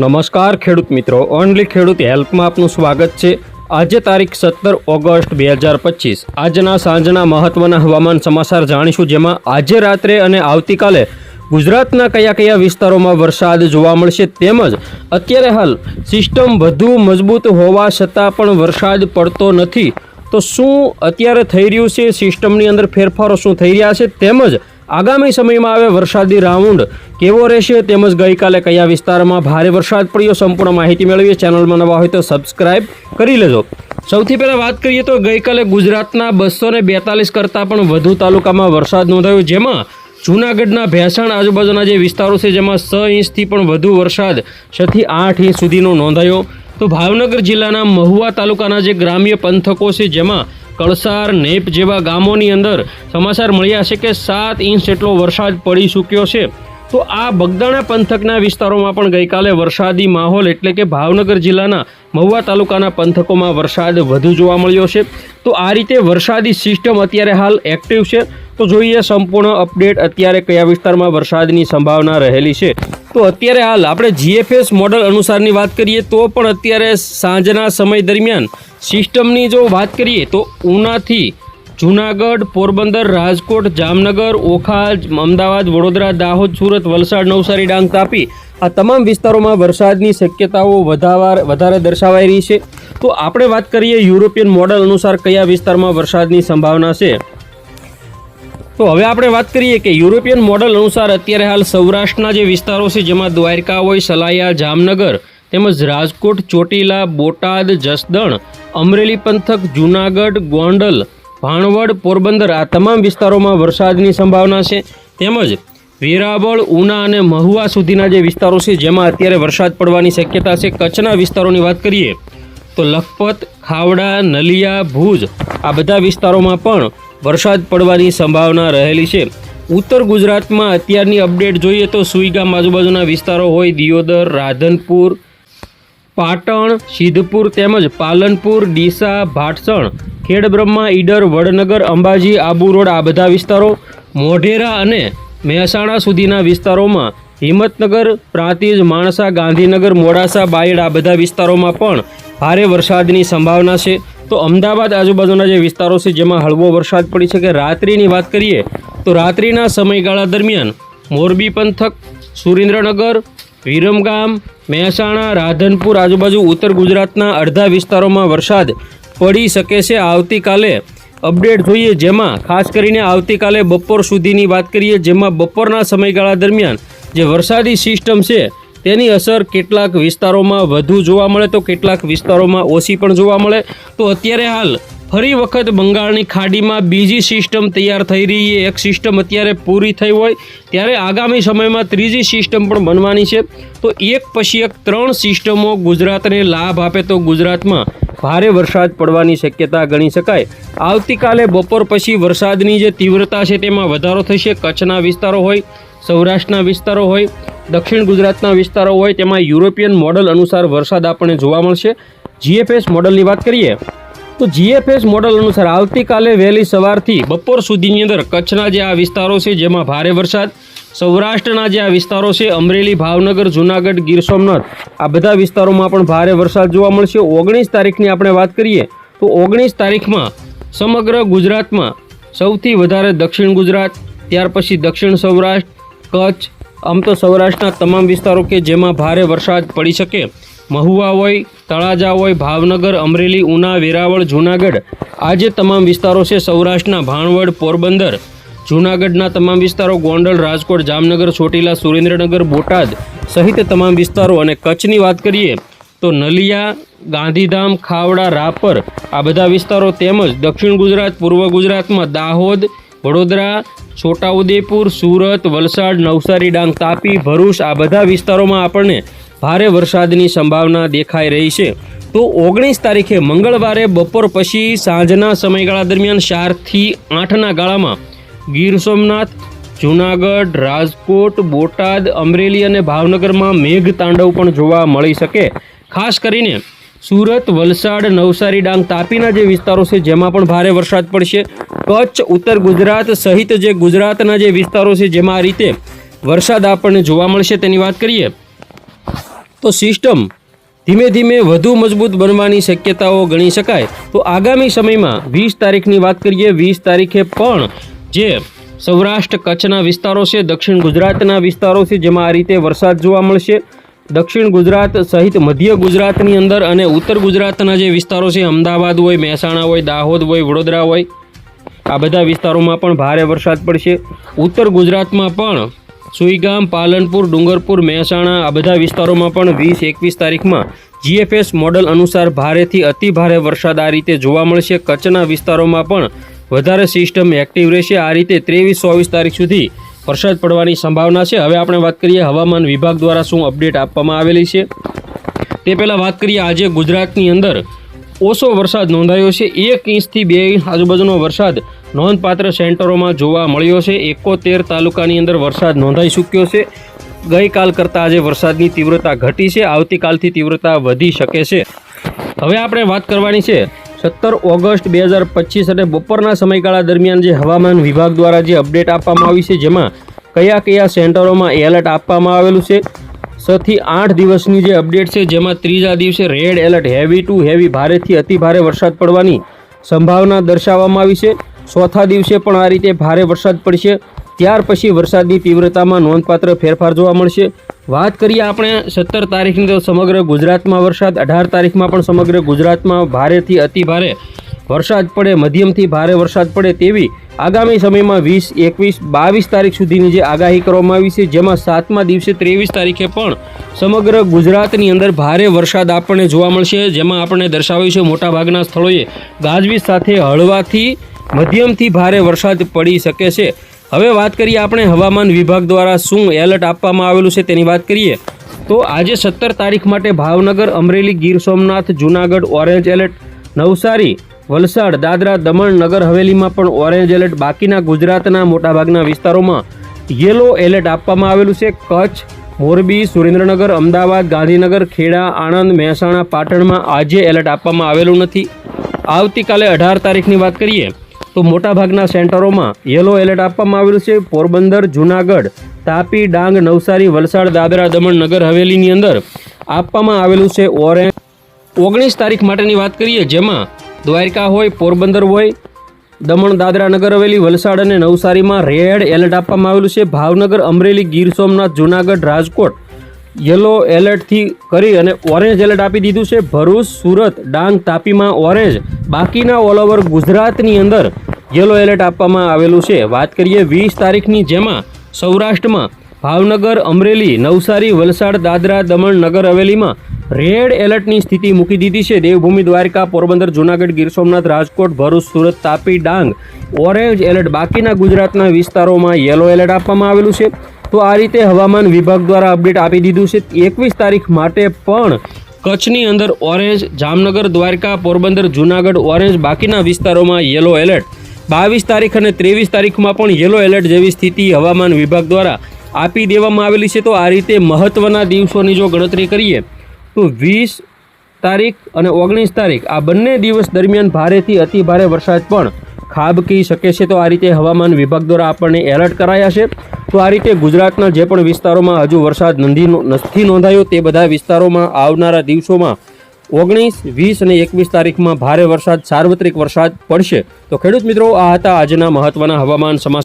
નમસ્કાર ખેડૂત મિત્રો, ઓનલી ખેડૂત હેલ્પમાં આપનું સ્વાગત છે. આજે તારીખ સત્તર ઓગસ્ટ બે હજાર પચીસ. આજના સાંજના મહત્વના હવામાન સમાચાર જાણીશું, જેમાં આજે રાત્રે અને આવતીકાલે ગુજરાતના કયા કયા વિસ્તારોમાં વરસાદ જોવા મળશે તેમજ અત્યારે હાલ સિસ્ટમ વધુ મજબૂત હોવા છતાં પણ વરસાદ પડતો નથી. તો શું અત્યારે થઈ રહ્યું છે? સિસ્ટમની અંદર ફેરફારો શું થઈ રહ્યા છે? તેમજ આગામી સમયમાં આવે વરસાદી રાઉન્ડ. કેવો રહેશે તેમજ ગઈકાલે કયા વિસ્તારમાં ભારે વરસાદ પડ્યો સંપૂર્ણ માહિતી મેળવીએ. ચેનલમાં નવા હોય તો સબસ્ક્રાઇબ કરી લેજો. સૌથી પહેલાં વાત કરીએ તો ગઈકાલે ગુજરાતના બસો ને બેતાલીસ કરતાં પણ વધુ તાલુકામાં વરસાદ નોંધાયો, જેમાં જૂનાગઢના ભેસાણ આજુબાજુના જે વિસ્તારો છે, જેમાં છ ઇંચથી પણ વધુ વરસાદ છથી આઠ ઇંચ સુધીનો નોંધાયો. તો ભાવનગર જિલ્લાના મહુવા તાલુકાના જે ગ્રામ્ય પંથકો છે, જેમાં કળસાર નેપ જેવા ગામોની અંદર સમાચાર મળ્યા છે કે સાત ઇંચ જેટલો વરસાદ પડી ચૂક્યો છે. તો આ બગદાણા પંથકના વિસ્તારોમાં પણ ગઈકાલે વરસાદી માહોલ એટલે કે ભાવનગર જિલ્લાના મહુવા તાલુકાના પંથકોમાં વરસાદ વધુ જોવા મળ્યો છે. તો આ રીતે વરસાદી સિસ્ટમ અત્યારે હાલ એક્ટિવ છે. તો જોઈએ સંપૂર્ણ અપડેટ. અત્યારે કયા વિસ્તારમાં વરસાદની સંભાવના રહેલી છે? તો અત્યારે હાલ આપણે જીએફએસ મોડલ અનુસારની વાત કરીએ તો પણ અત્યારે સાંજના સમય દરમિયાન સિસ્ટમની જો વાત કરીએ તો ઉનાથી જૂનાગઢ, પોરબંદર, રાજકોટ, જામનગર, ઓખા, અમદાવાદ, વડોદરા, દાહોદ, સુરત, વલસાડ, નવસારી, ડાંગ તાપી આ તમામ વિસ્તારોમાં વરસાદની શક્યતાઓ વધાવાર વધારે દર્શાવાઈ રહી છે. તો આપણે વાત કરીએ યુરોપિયન મોડલ અનુસાર કયા વિસ્તારમાં વરસાદની સંભાવના છે? તો હવે આપણે વાત કરીએ કે યુરોપિયન મોડલ અનુસાર અત્યારે હાલ સૌરાષ્ટ્રના જે વિસ્તારો છે, જેમાં દ્વારકા હોય, સલાયા, જામનગર તેમજ રાજકોટ, ચોટીલા, બોટાદ, જસદણ, અમરેલી પંથક, જૂનાગઢ, ગોંડલ, ભાણવડ, પોરબંદર આ તમામ વિસ્તારોમાં વરસાદની સંભાવના છે. તેમજ વેરાવળ, ઉના અને મહુવા સુધીના જે વિસ્તારો છે, જેમાં અત્યારે વરસાદ પડવાની શક્યતા છે. કચ્છના વિસ્તારોની વાત કરીએ તો લખપત, ખાવડા, નલિયા, ભુજ આ બધા વિસ્તારોમાં પણ વરસાદ પડવાની સંભાવના રહેલી છે. ઉત્તર ગુજરાતમાં અત્યારની અપડેટ જોઈએ તો સુઈગામ આજુબાજુના વિસ્તારો હોય દિયોદર, રાધનપુર, પાટણ, સિદ્ધપુર તેમજ પાલનપુર, ડીસા, ભાટસણ, ખેડબ્રહ્મા, ઈડર, વડનગર, અંબાજી, આબુ રોડ આ બધા વિસ્તારો, મોઢેરા અને મહેસાણા સુધીના વિસ્તારોમાં હિંમતનગર, પ્રાંતિજ, માણસા, ગાંધીનગર, મોડાસા, બાયડ આ બધા વિસ્તારોમાં પણ ભારે વરસાદની સંભાવના છે. તો અમદાવાદ આજુબાજુના જે વિસ્તારો છે, જેમાં હળવો વરસાદ પડી શકે રાત્રિની વાત કરીએ, તો રાત્રિના સમયગાળા દરમિયાન મોરબી પંથક, સુરેન્દ્રનગર, વિરમગામ, મહેસાણા, રાધનપુર આજુબાજુ ઉત્તર ગુજરાતના અડધા વિસ્તારોમાં વરસાદ પડી શકે છે. આવતીકાલે અપડેટ જોઈએ, જેમાં ખાસ કરીને આવતીકાલે બપોર સુધીની વાત કરીએ, જેમાં બપોરના સમયગાળા દરમિયાન જે વરસાદી સિસ્ટમ છે તેની અસર કેટલાક વિસ્તારોમાં વધુ જોવા મળે તો કેટલાક વિસ્તારોમાં ઓછી પણ જોવા મળે. તો અત્યારે હાલ ફરી વખત બંગાળની ખાડીમાં બીજી સિસ્ટમ તૈયાર થઈ રહી છે. એક સિસ્ટમ અત્યારે પૂરી થઈ હોય ત્યારે આગામી સમયમાં ત્રીજી સિસ્ટમ પણ બનવાની છે. તો એક પછી એક ત્રણ સિસ્ટમો ગુજરાતને લાભ આપે તો ગુજરાતમાં ભારે વરસાદ પડવાની શક્યતા ગણી શકાય. આવતીકાલે બપોર પછી વરસાદની જે તીવ્રતા છે તેમાં વધારો થશે. કચ્છના વિસ્તારો હોય, સૌરાષ્ટ્રના વિસ્તારો હોય દક્ષિણ ગુજરાતના વિસ્તારો હોય તેમાં યુરોપિયન મોડલ અનુસાર વરસાદ આપણને જોવા મળશે. જીએફએસ મોડલની વાત કરીએ, તો જીએફએસ મોડલ અનુસાર આવતીકાલે વહેલી સવારથી બપોર સુધીની અંદર કચ્છના જે આ વિસ્તારો છે, જેમાં ભારે વરસાદ, સૌરાષ્ટ્રના જે આ વિસ્તારો છે, અમરેલી, ભાવનગર, જૂનાગઢ, ગીર સોમનાથ, આ બધા વિસ્તારોમાં પણ ભારે વરસાદ જોવા મળશે. ઓગણીસ તારીખની આપણે વાત કરીએ, તો ઓગણીસ તારીખમાં સમગ્ર ગુજરાતમાં સૌથી વધારે દક્ષિણ ગુજરાત, ત્યાર પછી દક્ષિણ સૌરાષ્ટ્ર, કચ્છ આમ તો સૌરાષ્ટ્રના તમામ વિસ્તારો કે જેમાં ભારે વરસાદ પડી શકે. મહુવા હોય, તળાજા હોય, ભાવનગર, અમરેલી, ઉના, વેરાવળ, જૂનાગઢ. આ જે તમામ વિસ્તારો છે સૌરાષ્ટ્રના ભાણવડ, પોરબંદર. જૂનાગઢના તમામ વિસ્તારો ગોંડલ, રાજકોટ, જામનગર, ચોટીલા, સુરેન્દ્રનગર, બોટાદ સહિત તમામ વિસ્તારો અને કચ્છની વાત કરીએ તો નલિયા, ગાંધીધામ, ખાવડા, રાપર આ બધા વિસ્તારો તેમજ દક્ષિણ ગુજરાત, પૂર્વ ગુજરાતમાં દાહોદ, વડોદરા છોટાઉદેપુર, સુરત, વલસાડ, નવસારી, ડાંગ, તાપી, ભરૂચ આ બધા વિસ્તારોમાં આપણને ભારે વરસાદની સંભાવના દેખાઈ રહી છે. તો ઓગણીસ તારીખે મંગળવારે બપોર પછી સાંજના સમયગાળા દરમિયાન ચારથી આઠના ગાળામાં ગીર સોમનાથ, જૂનાગઢ, રાજકોટ, બોટાદ, અમરેલી અને ભાવનગરમાં મેઘ તાંડવ પણ જોવા મળી શકે. ખાસ કરીને સુરત, વલસાડ, નવસારી, ડાંગ, તાપીના જે વિસ્તારો છે, જેમાં પણ ભારે વરસાદ પડશે. કચ્છ, ઉત્તર ગુજરાત સહિત જે ગુજરાતના જે વિસ્તારો છે, જેમાં આ રીતે વરસાદ આપણને જોવા મળશે તેની વાત કરીએ, તો સિસ્ટમ ધીમે ધીમે વધુ મજબૂત બનવાની શક્યતાઓ ગણી શકાય. તો આગામી સમયમાં વીસ તારીખની વાત કરીએ, વીસ તારીખે પણ જે સૌરાષ્ટ્ર કચ્છના વિસ્તારો છે, દક્ષિણ ગુજરાતના વિસ્તારો છે, જેમાં આ રીતે વરસાદ જોવા મળશે. દક્ષિણ ગુજરાત સહિત મધ્ય ગુજરાતની અંદર અને ઉત્તર ગુજરાતના જે વિસ્તારો છે, અમદાવાદ હોય, મહેસાણા હોય, દાહોદ હોય, વડોદરા હોય આ બધા વિસ્તારોમાં પણ ભારે વરસાદ પડશે. ઉત્તર ગુજરાતમાં પણ સુઈગામ, પાલનપુર, ડુંગરપુર, મહેસાણા આ બધા વિસ્તારોમાં પણ વીસ એકવીસ તારીખમાં જીએફએસ મોડલ અનુસાર ભારેથી અતિ ભારે વરસાદ આ રીતે જોવા મળશે. કચ્છના વિસ્તારોમાં પણ વધારે સિસ્ટમ એક્ટિવ રહેશે. આ રીતે ત્રેવીસ ચોવીસ તારીખ સુધી વરસાદ પડવાની સંભાવના છે. હવે આપણે વાત કરીએ હવામાન વિભાગ દ્વારા શું અપડેટ આપવામાં આવેલી છે. તે પહેલાં વાત કરીએ આજે ગુજરાતની અંદર ઓછો વરસાદ નોંધાયો છે. એક ઇંચથી બે ઇંચ આજુબાજુનો વરસાદ નોંધપાત્ર સેન્ટરોમાં જોવા મળ્યો છે. એકોતેર તાલુકાની અંદર વરસાદ નોંધાઈ ચૂક્યો છે. ગઈકાલ કરતાં આજે વરસાદની તીવ્રતા ઘટી છે. આવતીકાલથી તીવ્રતા વધી શકે છે. હવે આપણે વાત કરવાની છે. સત્તર ઓગસ્ટ બે હજાર પચીસ અને બપોરના સમયગાળા દરમિયાન જે હવામાન વિભાગ દ્વારા જે અપડેટ આપવામાં આવી છે, જેમાં કયા કયા સેન્ટરોમાં એલર્ટ આપવામાં આવેલું છે છથી આઠ દિવસની જે અપડેટ છે, જેમાં ત્રીજા દિવસે red alert heavy to heavy ભારેથી અતિ ભારે વરસાદ પડવાની સંભાવના દર્શાવવામાં આવી છે. ચોથા દિવસે પણ આ રીતે ભારે વરસાદ પડશે. ત્યાર પછી વરસાદની તીવ્રતામાં નોંધપાત્ર ફેરફાર જોવા મળશે. વાત કરીએ આપણે સત્તર તારીખની તો સમગ્ર ગુજરાતમાં વરસાદ, અઢાર તારીખમાં પણ સમગ્ર ગુજરાતમાં ભારેથી અતિ ભારે વરસાદ પડે, મધ્યમથી ભારે વરસાદ પડે તેવી આગામી સમયમાં વીસ, એકવીસ, બાવીસ તારીખ સુધીની જે આગાહી કરવામાં આવી છે, જેમાં સાતમા દિવસે ત્રેવીસ તારીખે પણ સમગ્ર ગુજરાતની અંદર ભારે વરસાદ આપણને જોવા મળશે. જેમાં આપણે દર્શાવ્યું છે, મોટાભાગના સ્થળોએ ગાજવીજ સાથે હળવાથી મધ્યમથી ભારે વરસાદ પડી શકે છે. હવે વાત કરીએ આપણે હવામાન વિભાગ દ્વારા શું એલર્ટ આપવામાં આવેલું છે તેની વાત કરીએ. તો આજે સત્તર તારીખ માટે ભાવનગર, અમરેલી, ગીર સોમનાથ, જૂનાગઢ, ઓરેન્જ એલર્ટ, નવસારી વલસાડ, દાદરા, દમણ, નગર હવેલીમાં પણ ઓરેન્જ એલર્ટ. બાકીના ગુજરાતના મોટાભાગના વિસ્તારોમાં યેલો એલર્ટ આપવામાં આવેલું છે. કચ્છ, મોરબી, સુરેન્દ્રનગર, અમદાવાદ, ગાંધીનગર, ખેડા, આણંદ, મહેસાણા, પાટણમાં આજે એલર્ટ આપવામાં આવેલું નથી. આવતીકાલે અઢાર તારીખની વાત કરીએ તો મોટાભાગના સેન્ટરોમાં યેલો એલર્ટ આપવામાં આવેલું છે. પોરબંદર, જૂનાગઢ, તાપી, ડાંગ, નવસારી, વલસાડ, દાદરા, દમણ, નગર હવેલીની અંદર આપવામાં આવેલું છે ઓરેન્જ. ઓગણીસ તારીખ માટેની વાત કરીએ જેમાં દ્વારકા હોય, પોરબંદર હોય, દમણ, દાદરા નગર હવેલી, વલસાડ અને નવસારીમાં રેડ એલર્ટ આપવામાં આવેલું છે. ભાવનગર, અમરેલી, ગીર સોમનાથ, જૂનાગઢ, રાજકોટ યલો એલર્ટથી કરી અને ઓરેન્જ એલર્ટ આપી દીધું છે. ભરૂચ, સુરત, ડાંગ, તાપીમાં ઓરેન્જ. બાકીના ઓલ ઓવર ગુજરાતની અંદર યલો એલર્ટ આપવામાં આવેલું છે. વાત કરીએ વીસ તારીખની જેમાં સૌરાષ્ટ્રમાં ભાવનગર, અમરેલી, નવસારી, વલસાડ, દાદરા, દમણ, નગર હવેલીમાં રેડ એલર્ટની સ્થિતિ મૂકી દીધી છે. Devbhoomi Dwarka, Porbandar, Junagadh, Gir Somnath, Rajkot, Bharuch, Surat, Tapi, Dang, orange alert. બાકીના ગુજરાતના વિસ્તારોમાં યલો એલર્ટ આપવામાં આવેલું છે. તો આ રીતે હવામાન વિભાગ દ્વારા અપડેટ આપી દીધું છે. એકવીસ તારીખ માટે પણ કચ્છની અંદર ઓરેન્જ, જામનગર, દ્વારકા, પોરબંદર, જૂનાગઢ, ઓરેન્જ બાકીના વિસ્તારોમાં યલો એલર્ટ. બાવીસ તારીખ અને ત્રેવીસ તારીખમાં પણ યલો એલર્ટ જેવી સ્થિતિ હવામાન વિભાગ દ્વારા આપી દેવામાં આવેલી છે, તો આ રીતે મહત્ત્વના દિવસોની જો ગણતરી કરીએ, તો વીસ તારીખ અને ઓગણીસ તારીખ, આ બંને દિવસ દરમિયાન ભારેથી અતિ ભારે વરસાદ પણ ખાબકી શકે છે. તો આ રીતે હવામાન વિભાગ દ્વારા આપણને એલર્ટ કરાયા છે. તો આ રીતે ગુજરાતના જે પણ વિસ્તારોમાં હજુ વરસાદ નોંધી નથી નોંધાયો, તે બધા વિસ્તારોમાં આવનારા દિવસોમાં ઓગણીસ, વીસ અને એકવીસ તારીખમાં ભારે વરસાદ, સાર્વત્રિક વરસાદ પડશે. તો ખેડૂત મિત્રો, આ હતા આજના મહત્વના હવામાન સમાચાર.